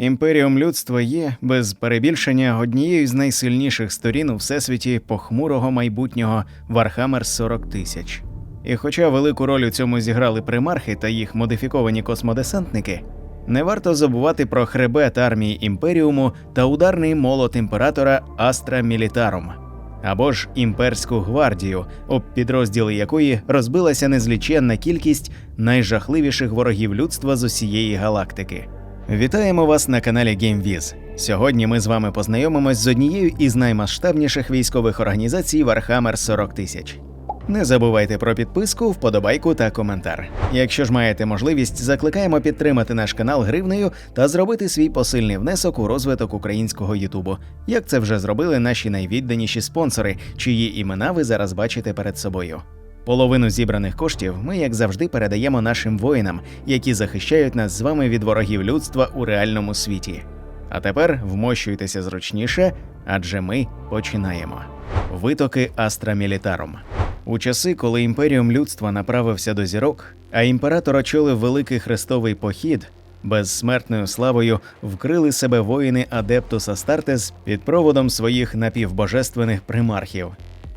Імперіум людства є без перебільшення однією з найсильніших сторін у всесвіті похмурого майбутнього Warhammer 40 тисяч. І хоча велику роль у цьому зіграли примархи та їх модифіковані космодесантники, не варто забувати про хребет армії імперіуму та ударний молот імператора Астра Мілітарум або ж імперську гвардію, об підрозділи якої розбилася незліченна кількість найжахливіших ворогів людства з усієї галактики. Вітаємо вас на каналі GameViz. Сьогодні ми з вами познайомимось з однією із наймасштабніших військових організацій Warhammer 40 тисяч. Не забувайте про підписку, вподобайку та коментар. Якщо ж маєте можливість, закликаємо підтримати наш канал гривнею та зробити свій посильний внесок у розвиток українського Ютубу, як це вже зробили наші найвідданіші спонсори, чиї імена ви зараз бачите перед собою. Половину зібраних коштів ми, як завжди, передаємо нашим воїнам, які захищають нас з вами від ворогів людства у реальному світі. А тепер вмощуйтеся зручніше, адже ми починаємо. Витоки Астра Мілітарум. У часи, коли імперіум людства направився до зірок, а імператор очолив великий хрестовий похід, безсмертною славою вкрили себе воїни Адептус Астартес під проводом своїх напівбожественних примархів.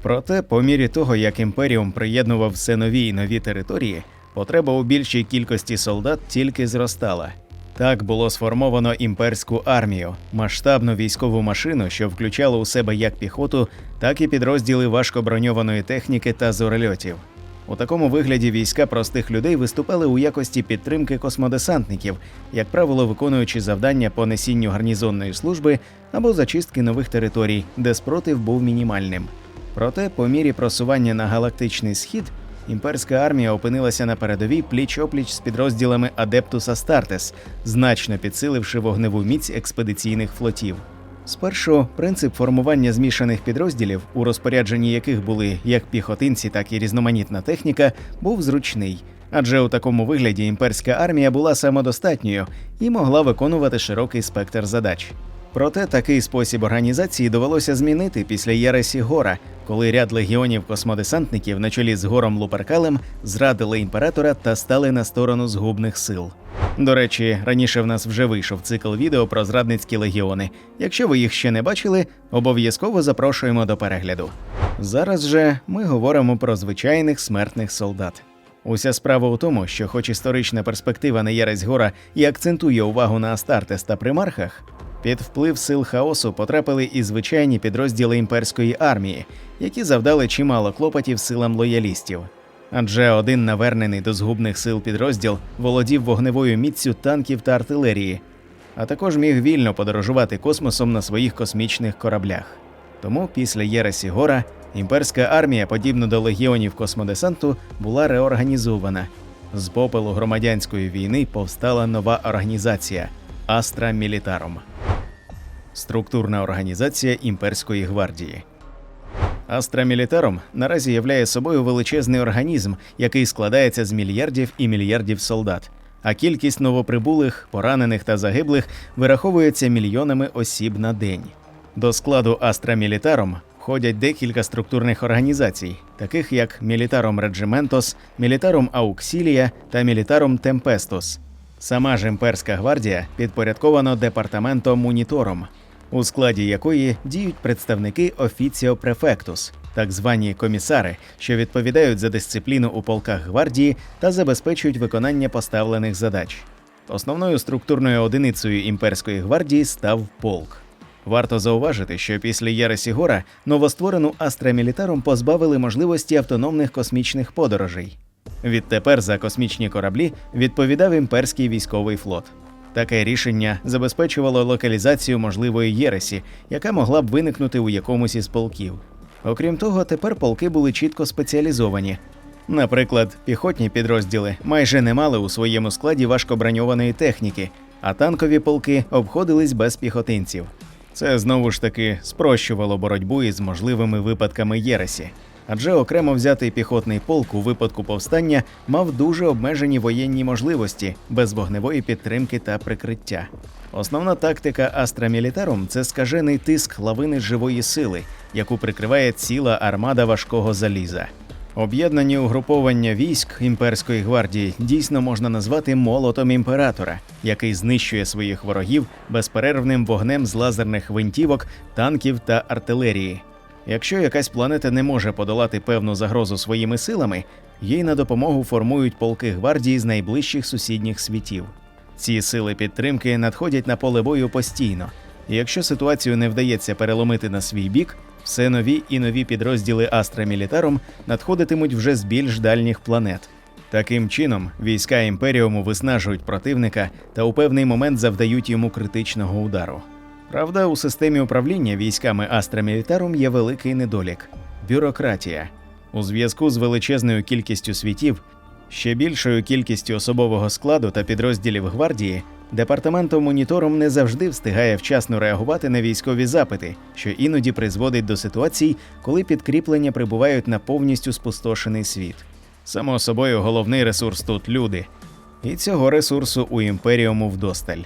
Проте, по мірі того, як імперіум приєднував все нові й нові території, потреба у більшій кількості солдат тільки зростала. Так було сформовано імперську армію, масштабну військову машину, що включала у себе як піхоту, так і підрозділи важкоброньованої техніки та зорольотів. У такому вигляді війська простих людей виступали у якості підтримки космодесантників, як правило, виконуючи завдання по несінню гарнізонної служби або зачистки нових територій, де спротив був мінімальним. Проте, по мірі просування на галактичний схід, імперська армія опинилася на передовій пліч-опліч з підрозділами Адептус Астартес, значно підсиливши вогневу міць експедиційних флотів. Спершу принцип формування змішаних підрозділів, у розпорядженні яких були як піхотинці, так і різноманітна техніка, був зручний, адже у такому вигляді імперська армія була самодостатньою і могла виконувати широкий спектр задач. Проте такий спосіб організації довелося змінити після Єресі Гора, коли ряд легіонів космодесантників на чолі з гором Луперкалем зрадили імператора та стали на сторону згубних сил. До речі, раніше в нас вже вийшов цикл відео про зрадницькі легіони. Якщо ви їх ще не бачили, обов'язково запрошуємо до перегляду. Зараз же ми говоримо про звичайних смертних солдат. Уся справа у тому, що, хоч історична перспектива на Єресь Гора і акцентує увагу на Астартес та примархах, під вплив сил хаосу потрапили і звичайні підрозділи імперської армії, які завдали чимало клопотів силам лоялістів. Адже один навернений до згубних сил підрозділ володів вогневою міцю танків та артилерії, а також міг вільно подорожувати космосом на своїх космічних кораблях. Тому після Єресі Гора імперська армія, подібно до легіонів космодесанту, була реорганізована. З попелу громадянської війни повстала нова організація Астра Мілітарум структурна організація імперської гвардії. Астра Мілітарум наразі являє собою величезний організм, який складається з мільярдів і мільярдів солдат, а кількість новоприбулих, поранених та загиблих вираховується мільйонами осіб на день. До складу Астра Мілітарум входять декілька структурних організацій, таких як Мілітарум Реджиментос, Мілітарум Ауксілія та Мілітарум Темпестос. Сама ж імперська гвардія підпорядкована департаментом Мунітором, у складі якої діють представники Офіціо Префектус, так звані комісари, що відповідають за дисципліну у полках гвардії та забезпечують виконання поставлених задач. Основною структурною одиницею імперської гвардії став полк. Варто зауважити, що після Єресі Гора новостворену Астра Мілітарум позбавили можливості автономних космічних подорожей. Відтепер за космічні кораблі відповідав імперський військовий флот. Таке рішення забезпечувало локалізацію можливої єресі, яка могла б виникнути у якомусь із полків. Окрім того, тепер полки були чітко спеціалізовані. Наприклад, піхотні підрозділи майже не мали у своєму складі важкоброньованої техніки, а танкові полки обходились без піхотинців. Це знову ж таки спрощувало боротьбу із можливими випадками єресі адже окремо взятий піхотний полк у випадку повстання мав дуже обмежені воєнні можливості без вогневої підтримки та прикриття. Основна тактика Астра Мілітарум це скажений тиск лавини живої сили, яку прикриває ціла армада важкого заліза. Об'єднані угруповання військ імперської гвардії дійсно можна назвати молотом імператора, який знищує своїх ворогів безперервним вогнем з лазерних гвинтівок, танків та артилерії. Якщо якась планета не може подолати певну загрозу своїми силами, їй на допомогу формують полки гвардії з найближчих сусідніх світів. Ці сили підтримки надходять на поле бою постійно. І якщо ситуацію не вдається переломити на свій бік, все нові і нові підрозділи Астра Мілітарум надходитимуть вже з більш дальніх планет. Таким чином, війська імперіуму виснажують противника та у певний момент завдають йому критичного удару. Правда, у системі управління військами Астра Мілітарум є великий недолік бюрократія. У зв'язку з величезною кількістю світів, ще більшою кількістю особового складу та підрозділів гвардії, департаментом монітором не завжди встигає вчасно реагувати на військові запити, що іноді призводить до ситуацій, коли підкріплення прибувають на повністю спустошений світ. Само собою, головний ресурс тут люди, і цього ресурсу у імперіуму вдосталь.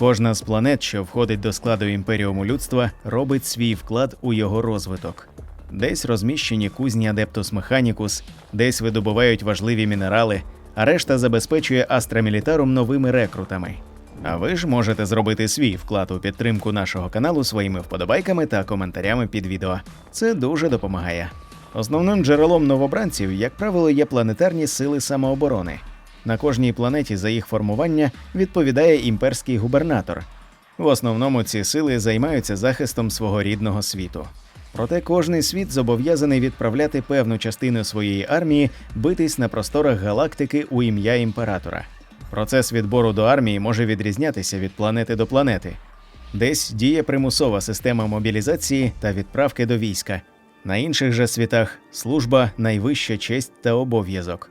Кожна з планет, що входить до складу імперіуму людства, робить свій вклад у його розвиток. Десь розміщені кузні Адептус Механікус, десь видобувають важливі мінерали, а решта забезпечує Астра Мілітарум новими рекрутами. А ви ж можете зробити свій вклад у підтримку нашого каналу своїми вподобайками та коментарями під відео. Це дуже допомагає. Основним джерелом новобранців, як правило, є планетарні сили самооборони. На кожній планеті за їх формування відповідає імперський губернатор. В основному ці сили займаються захистом свого рідного світу. Проте кожний світ зобов'язаний відправляти певну частину своєї армії битись на просторах галактики у ім'я імператора. Процес відбору до армії може відрізнятися від планети до планети. Десь діє примусова система мобілізації та відправки до війська, на інших же світах служба найвища честь та обов'язок.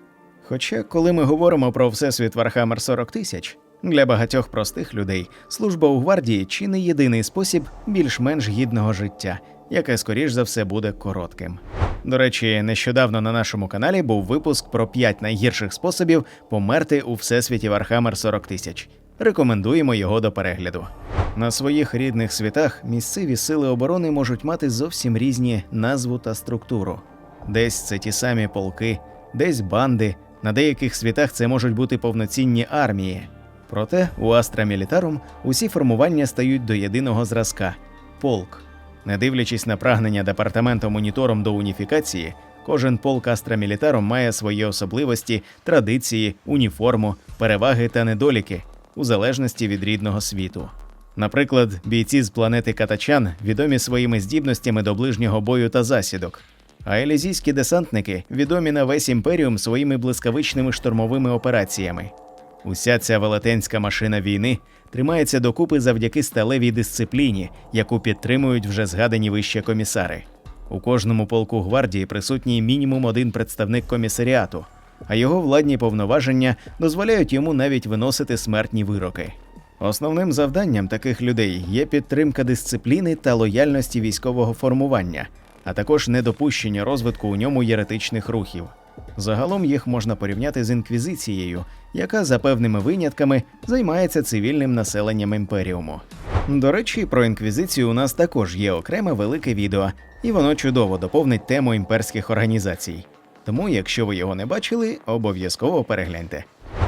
Хоча, коли ми говоримо про всесвіт Вархаммер 40 тисяч, для багатьох простих людей служба у гвардії чи не єдиний спосіб більш-менш гідного життя, яке скоріш за все буде коротким. До речі, нещодавно на нашому каналі був випуск про 5 найгірших способів померти у всесвіті Вархаммер 40 тисяч. Рекомендуємо його до перегляду. На своїх рідних світах місцеві сили оборони можуть мати зовсім різні назву та структуру. Десь це ті самі полки, десь банди, на деяких світах це можуть бути повноцінні армії. Проте у Астра Мілітарум усі формування стають до єдиного зразка полк. Не дивлячись на прагнення департаменту монітором до уніфікації, кожен полк Астра Мілітарум має свої особливості, традиції, уніформу, переваги та недоліки у залежності від рідного світу. Наприклад, бійці з планети Катачан відомі своїми здібностями до ближнього бою та засідок. А елізійські десантники відомі на весь імперіум своїми блискавичними штурмовими операціями. Уся ця велетенська машина війни тримається докупи завдяки сталевій дисципліні, яку підтримують вже згадані вище комісари. У кожному полку гвардії присутній мінімум один представник комісаріату, а його владні повноваження дозволяють йому навіть виносити смертні вироки. Основним завданням таких людей є підтримка дисципліни та лояльності військового формування, а також недопущення розвитку у ньому єретичних рухів. Загалом їх можна порівняти з інквізицією, яка за певними винятками займається цивільним населенням імперіуму. До речі, про інквізицію у нас також є окреме велике відео, і воно чудово доповнить тему імперських організацій. Тому, якщо ви його не бачили, обов'язково перегляньте.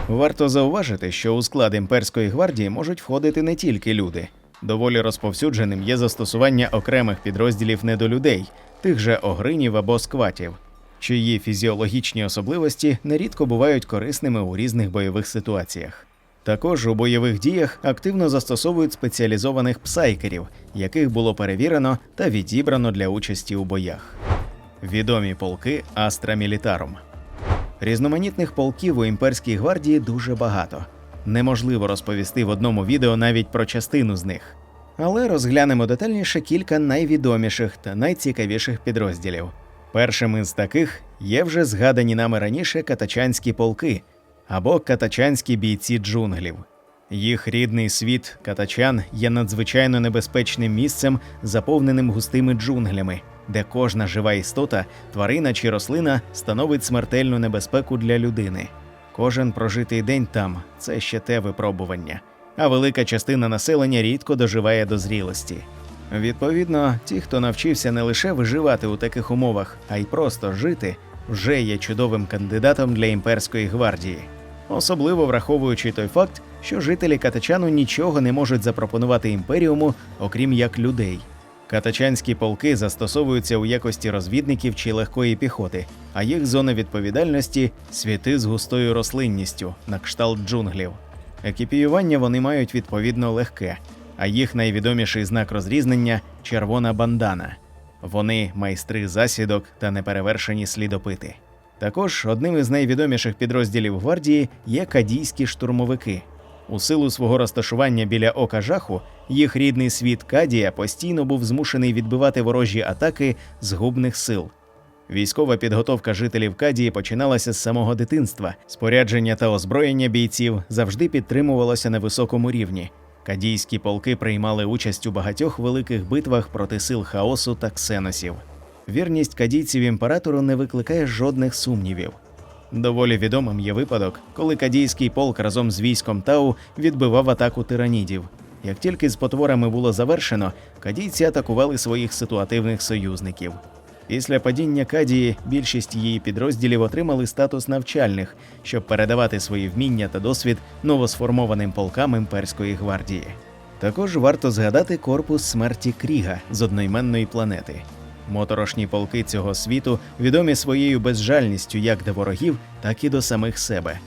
Варто зауважити, що у склад імперської гвардії можуть входити не тільки люди. Доволі розповсюдженим є застосування окремих підрозділів недолюдей, тих же огринів або скватів, чиї фізіологічні особливості нерідко бувають корисними у різних бойових ситуаціях. Також у бойових діях активно застосовують спеціалізованих псайкерів, яких було перевірено та відібрано для участі у боях. Відомі полки Астра Мілітарум. Різноманітних полків у імперській гвардії дуже багато. Неможливо розповісти в одному відео навіть про частину з них. Але розглянемо детальніше кілька найвідоміших та найцікавіших підрозділів. Першим із таких є вже згадані нами раніше катачанські полки або катачанські бійці джунглів. Їх рідний світ катачан є надзвичайно небезпечним місцем, заповненим густими джунглями, де кожна жива істота, тварина чи рослина становить смертельну небезпеку для людини. Кожен прожитий день там це ще те випробування, а велика частина населення рідко доживає до зрілості. Відповідно, ті, хто навчився не лише виживати у таких умовах, а й просто жити, вже є чудовим кандидатом для імперської гвардії, особливо враховуючи той факт, що жителі Катачану нічого не можуть запропонувати імперіуму, окрім як людей. Катачанські полки застосовуються у якості розвідників чи легкої піхоти, а їх зона відповідальності світи з густою рослинністю на кшталт джунглів. Екіпіювання вони мають відповідно легке, а їх найвідоміший знак розрізнення червона бандана. Вони майстри засідок та неперевершені слідопити. Також одним із найвідоміших підрозділів гвардії є кадійські штурмовики. У силу свого розташування біля ока жаху, їх рідний світ Кадія постійно був змушений відбивати ворожі атаки згубних сил. Військова підготовка жителів Кадії починалася з самого дитинства. Спорядження та озброєння бійців завжди підтримувалося на високому рівні. Кадійські полки приймали участь у багатьох великих битвах проти сил хаосу та ксеносів. Вірність кадійців імператору не викликає жодних сумнівів. Доволі відомим є випадок, коли кадійський полк разом з військом Тау відбивав атаку тиранідів. Як тільки з потворами було завершено, кадійці атакували своїх ситуативних союзників. Після падіння Кадії більшість її підрозділів отримали статус навчальних, щоб передавати свої вміння та досвід новосформованим полкам імперської гвардії. Також варто згадати корпус смерті Кріга з одноіменної планети. Моторошні полки цього світу відомі своєю безжальністю як до ворогів, так і до самих себе.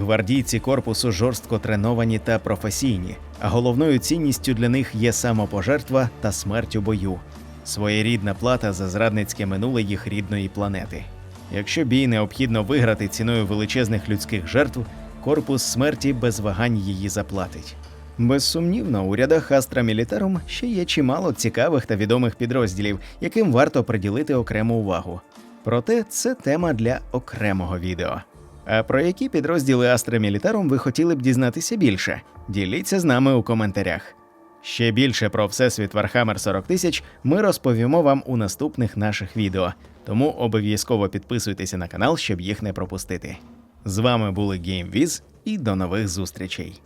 Гвардійці корпусу жорстко треновані та професійні, а головною цінністю для них є самопожертва та смерть у бою своєрідна плата за зрадницьке минуле їх рідної планети. Якщо бій необхідно виграти ціною величезних людських жертв, корпус смерті без вагань її заплатить. Безсумнівно, у рядах Астра Мілітарум ще є чимало цікавих та відомих підрозділів, яким варто приділити окрему увагу. Проте це тема для окремого відео. А про які підрозділи Астра Мілітарум ви хотіли б дізнатися більше? Діліться з нами у коментарях. Ще більше про Всесвіт Warhammer 40 тисяч ми розповімо вам у наступних наших відео, тому обов'язково підписуйтеся на канал, щоб їх не пропустити. З вами були GameViz і до нових зустрічей.